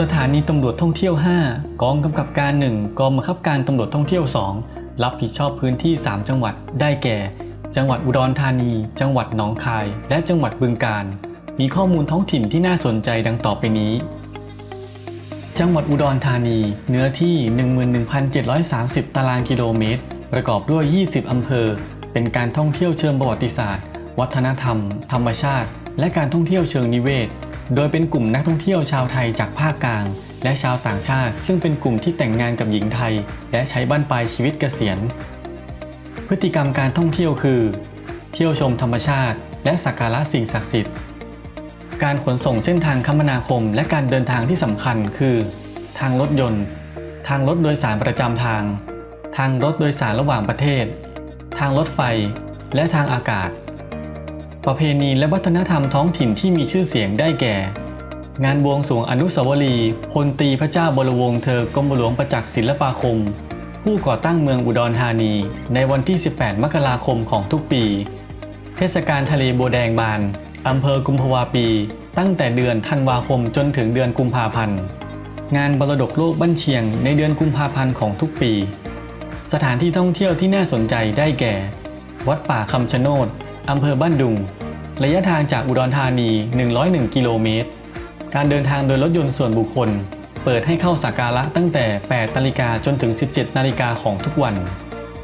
สถานีตำรวจท่องเที่ยว 5 กองกำกับการ 1 กองบังคับการตำรวจท่องเที่ยว 2 รับผิดชอบพื้นที่ 3 จังหวัดได้แก่ จังหวัดอุดรธานี จังหวัดหนองคาย และจังหวัดบึงกาฬมีข้อมูลท้องถิ่นที่น่าสนใจดังต่อไปนี้ จังหวัดอุดรธานี เนื้อที่ 11,730 ตารางกิโลเมตร ประกอบด้วย 20 อำเภอ เป็นการท่องเที่ยวเชิงประวัติศาสตร์ วัฒนธรรม ธรรมชาติ และการท่องเที่ยวเชิงนิเวศ โดยเป็นกลุ่มนักท่องเที่ยวชาวไทยจากภาคกลาง และชาวต่างชาติ ซึ่งเป็นกลุ่มที่แต่งงานกับหญิงไทย และใช้บ้านปลายชีวิตเกษียณ พฤติกรรมการท่องเที่ยวคือ เที่ยวชมธรรมชาติ และสักการะสิ่งศักดิ์สิทธิ์ การขนส่งเส้นทางคมนาคม และการเดินทางที่สำคัญคือ ทางรถยนต์ ทางรถโดยสารประจำทาง ทางรถโดยสารระหว่างประเทศ ทางรถไฟ และทางอากาศ ประเพณีและวัฒนธรรมท้องถิ่นที่มีชื่อเสียงได้แก่ งานบวงสรวงอนุสาวรีย์พลตีพระเจ้าบรวงศ์เธอกรมหลวงประจักษ์ศิลปาคม ผู้ก่อตั้งเมืองอุดรธานี ในวันที่ 18 มกราคมของทุกปี เทศกาลทะเลโบวแดงบานอำเภอกุมภาวาปี ตั้งแต่เดือนธันวาคมจนถึงเดือนกุมภาพันธ์งานบรดกโลกบ้านเชียงในเดือนกุมภาพันธ์ของทุกปี สถานที่ท่องเที่ยวที่น่าสนใจได้แก่ วัดป่าคำชะโนด อำเภอบ้านดุง ระยะทางจากอุดรธานี 101 กิโลเมตร การเดินทางโดยรถยนต์ส่วนบุคคล เปิดให้เข้าสักการะตั้งแต่ 8 นาฬิกาจนถึง 17 นาฬิกาของทุกวัน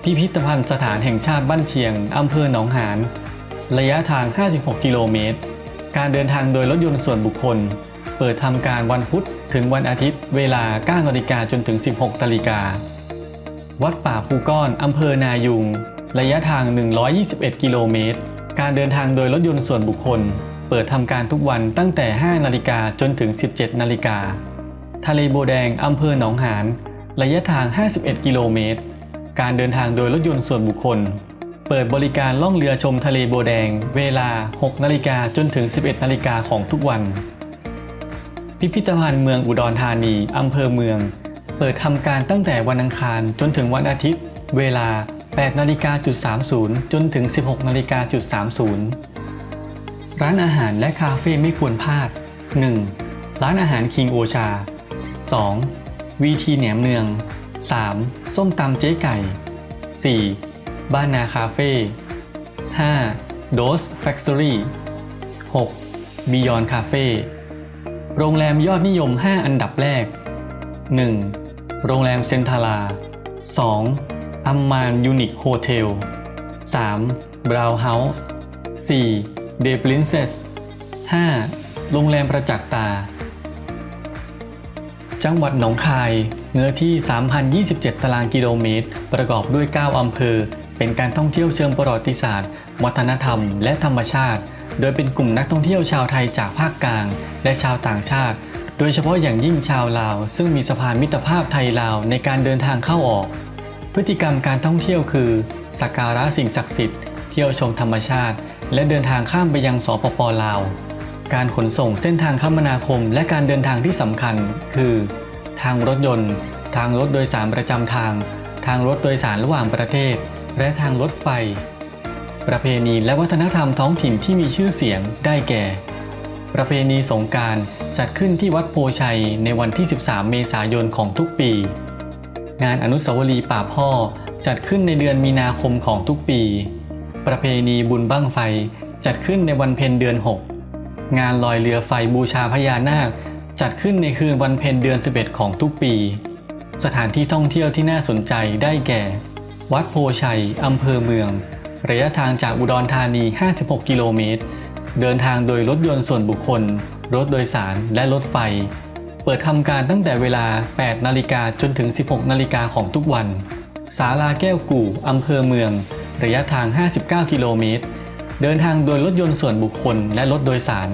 พิพิธภัณฑ์สถานแห่งชาติบ้านเชียง อำเภอหนองหาน ระยะทาง 56 กิโลเมตร การเดินทางโดยรถยนต์ส่วนบุคคล เปิดทำการวันพุธถึงวันอาทิตย์ เวลา 9 นาฬิกาจนถึง 16 นาฬิกา วัดป่าภูก้อน อำเภอนายุง ระยะทาง 121 กิโลเมตร การเดินทางโดยรถยนต์ส่วนบุคคล เปิดทำการทุกวันตั้งแต่ 5 นาฬิกาจนถึง 17 นาฬิกา ทะเลโบแดงอำเภอหนองหาน ระยะทาง 51 กิโลเมตร การเดินทางโดยรถยนต์ส่วนบุคคล เปิดบริการล่องเรือชมทะเลโบแดง เวลา 6 นาฬิกาจนถึง 11 นาฬิกาของทุกวัน พิพิธภัณฑ์เมืองอุดรธานีอำเภอเมือง เปิดทำการตั้งแต่วันอังคารจนถึงวันอาทิตย์ เวลา 8นาฬิกาจุด30 จนถึง 16นาฬิกาจุด30 ร้านอาหารและคาเฟ่ไม่ควรพลาด 1. ร้านอาหารคิงโอชา 2. วีทีแหนมเนือง 3. ส้มตำเจ๊ไก่ 4. บ้านนาคาเฟ่ 5. โดสแฟคทอรี่ 6. บิยอนคาเฟ่โรงแรมยอดนิยม 5 อันดับแรก 1. โรงแรมเซนทารา 2. อัมมานยูนิคโฮเทล 3. บราวน์เฮาส์ 4. เดปลินเซส 5. โรงแรมประจักษ์ตา จังหวัดหนองคาย เนื้อที่ 3,027 ตารางกิโลเมตร ประกอบด้วย 9 อำเภอ เป็นการท่องเที่ยวเชิงประวัติศาสตร์ วัฒนธรรม และธรรมชาติ โดยเป็นกลุ่มนักท่องเที่ยวชาวไทยจากภาคกลาง และชาวต่างชาติ โดยเฉพาะอย่างยิ่งชาวลาว ซึ่งมีสะพานมิตรภาพไทยลาวในการเดินทางเข้าออก พฤติกรรมการท่องเที่ยวคือสักการะสิ่งศักดิ์สิทธิ์ เที่ยวชมธรรมชาติ และเดินทางข้ามไปยังสปปลาว การขนส่งเส้นทางคมนาคม และการเดินทางที่สำคัญ คือ ทางรถยนต์ ทางรถโดยสารประจำทาง ทางรถโดยสารระหว่างประเทศ และทางรถไฟ ประเพณีและวัฒนธรรมท้องถิ่นที่มีชื่อเสียงได้แก่ ประเพณีสงการจัดขึ้นที่วัดโพชัยในวันที่ 13 เมษายนของทุกปี งานอนุสาวรีย์ป่าพ่อจัดขึ้นในเดือนมีนาคมของทุกปี ประเพณีบุญบั้งไฟจัดขึ้นในวันเพ็ญเดือน 6 งานลอยเรือไฟบูชาพญานาค จัดขึ้นในคืนวันเพ็ญเดือน 11 ของทุกปี สถานที่ท่องเที่ยวที่น่าสนใจได้แก่ วัดโพชัย อำเภอเมือง ระยะทางจากอุดรธานี 56 กิโลเมตร เดินทางโดยรถยนต์ส่วนบุคคล รถโดยสารและรถไฟ เปิดทำการตั้งแต่เวลา 8 นาฬิกาจนถึง 16 นาฬิกาของทุกวัน ศาลาแก้วกู่อำเภอเมือง ระยะทาง 59 กิโลเมตร เดินทางโดยรถยนต์ส่วนบุคคลและรถโดยสาร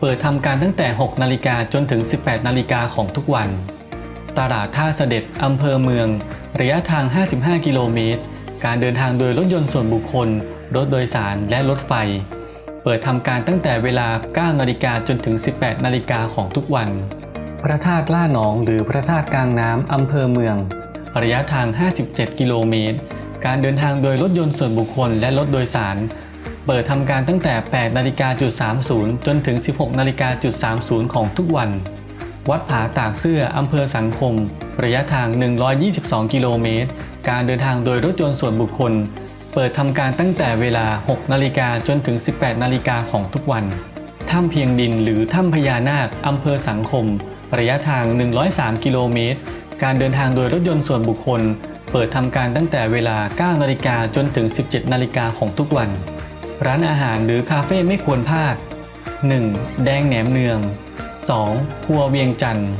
เปิดทำการตั้งแต่ 6 นาฬิกาจนถึง 18 นาฬิกาของทุกวัน ตลาดท่าเสด็จอำเภอเมือง ระยะทาง 55 กิโลเมตร การเดินทางโดยรถยนต์ส่วนบุคคล รถโดยสารและรถไฟเปิดทำการตั้งแต่เวลา 9 นาฬิกาจนถึง 18 นาฬิกาของทุกวัน พระธาตุล่าหนองหรือพระธาตุกลางน้ำอำเภอเมือง ระยะทาง 57 กิโลเมตร การเดินทางโดยรถยนต์ส่วนบุคคลและรถโดยสาร เปิดทำการตั้งแต่ 8นาฬิกาจุด30 จนถึง 16นาฬิกาจุด30 ของทุกวันววัดผาตากเสื้ออำเภอสังคม ระยะทาง 122 กิโลเมตร การเดินทางโดยรถยนต์ส่วนบุคคล เปิดทำการตั้งแต่เวลา 6นาฬิกาจนถึง 18นาฬิกาของทุกวัน ถ้ำเพียงดินหรือถ้ำพญานาคอำเภอสังคม ระยะทาง 103 กิโลเมตร การเดินทางโดยรถยนต์ส่วนบุคคล เปิดทำการตั้งแต่เวลา 9 นาฬิกาจนถึง 17 นาฬิกาของทุกวัน ร้านอาหารหรือคาเฟ่ไม่ควรพลาด 1. แดงแหนมเนือง 2. ครัวเวียงจันทร์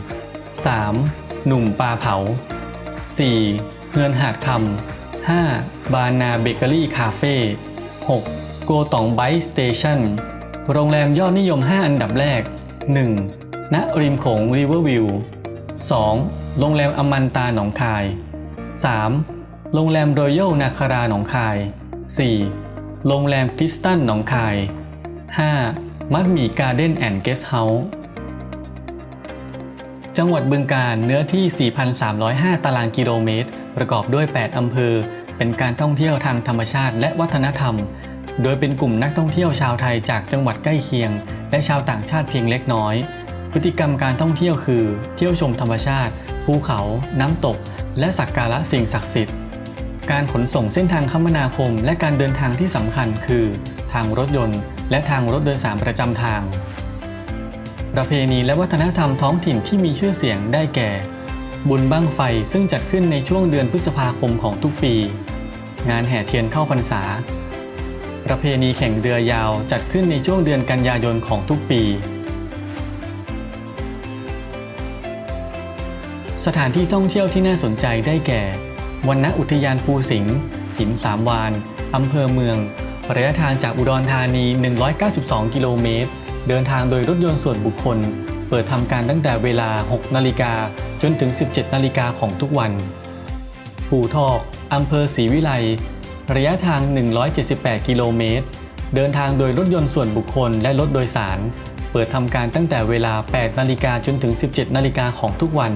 3. หนุ่มปลาเผา 4. เงินหาดคำ 5. บานาเบเกอรี่คาเฟ่ 6. โกตองไบสเตชันโรงแรมยอดนิยม 5 อันดับแรก 1. ณริมโขงริเวอร์วิว 2. โรงแรมอมันตาหนองคาย 3. โรงแรมรอยัลนาคาราหนองคาย 4. โรงแรมคริสตันหนองคาย 5. มัดหมี่การ์เด้นแอนด์เกสเฮาส์จังหวัดบึงกาฬเนื้อที่ 4,305 ตารางกิโลเมตร ประกอบด้วย 8 อำเภอ เป็นการท่องเที่ยวทางธรรมชาติและวัฒนธรรม โดยเป็นกลุ่มนักท่องเที่ยวชาวไทยจากจังหวัดใกล้เคียง และชาวต่างชาติเพียงเล็กน้อย พฤติกรรมการท่องเที่ยวคือ เที่ยวชมธรรมชาติ ภูเขา น้ำตก และสักการะสิ่งศักดิ์สิทธิ์ การขนส่งเส้นทางคมนาคม และการเดินทางที่สำคัญคือ ทางรถยนต์ และทางรถโดยสารประจำทาง ประเพณีและวัฒนธรรมท้องถิ่นที่มีชื่อเสียงได้แก่ บุญบั้งไฟซึ่งจัดขึ้นในช่วงเดือนพฤษภาคมของทุกปี งานแห่เทียนเข้าพรรษา ประเพณีแข่งเรือยาวจัดขึ้นในช่วงเดือนกันยายนของทุกปี สถานที่ท่องเที่ยวที่น่าสนใจได้แก่วันณอุทยานภูสิงห์หินสามวานอำเภอเมือง ระยะทางจากอุดรธานี 192 กิโลเมตร เดินทางโดยรถยนต์ส่วนบุคคล เปิดทำการตั้งแต่เวลา 6 นาฬิกาจนถึง 17 นาฬิกาของทุกวัน ภูทอกอำเภอศรีวิไล ระยะทาง 178 กิโลเมตร เดินทางโดยรถยนต์ส่วนบุคคลและรถโดยสาร เปิดทำการตั้งแต่เวลา 8 นาฬิกาจนถึง 17 นาฬิกาของทุกวัน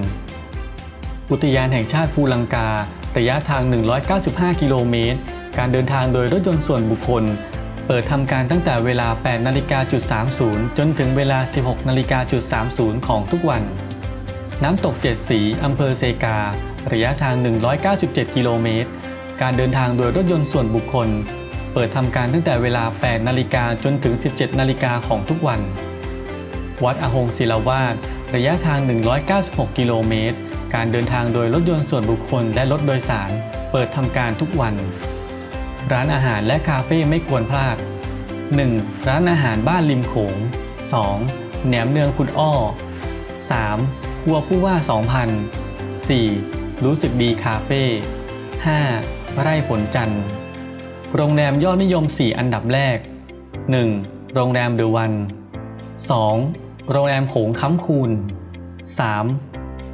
อุทยานแห่งชาติภูลังกา ระยะทาง 195 กิโลเมตร การเดินทางโดยรถยนต์ส่วนบุคคล เปิดทำการตั้งแต่เวลา 8นาฬิกาจุด30 จนถึงเวลา 16นาฬิกาจุด30 ของทุกวัน น้ำตกเจ็ดสีอำเภอเซกา ระยะทาง 197 กิโลเมตร การเดินทางโดยรถยนต์ส่วนบุคคล เปิดทำการตั้งแต่เวลา 8นาฬิกาจนถึง 17นาฬิกาของทุกวัน วัดอหงศิลาวาสระยะทาง 196 กิโลเมตร การเดินทางโดยรถยนต์ส่วนบุคคลและรถโดยสาร เปิดทำการทุกวัน ร้านอาหารและคาเฟ่ไม่ควรพลาด 1. ร้านอาหารบ้านริมโขง 2. แหนมเนืองคุณอ้อ 3. ครัวผู้ว่า 2,000 4. รู้สึกดีคาเฟ่ 5. ไร่ผลจันทร์ โรงแรมยอดนิยม 4 อันดับแรก 1. โรงแรมเดอะวัน 2. โรงแรมโขงค้ำคูน 3.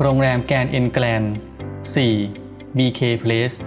โรงแรมแกรนด์เอ็นแกลน 4. BK Place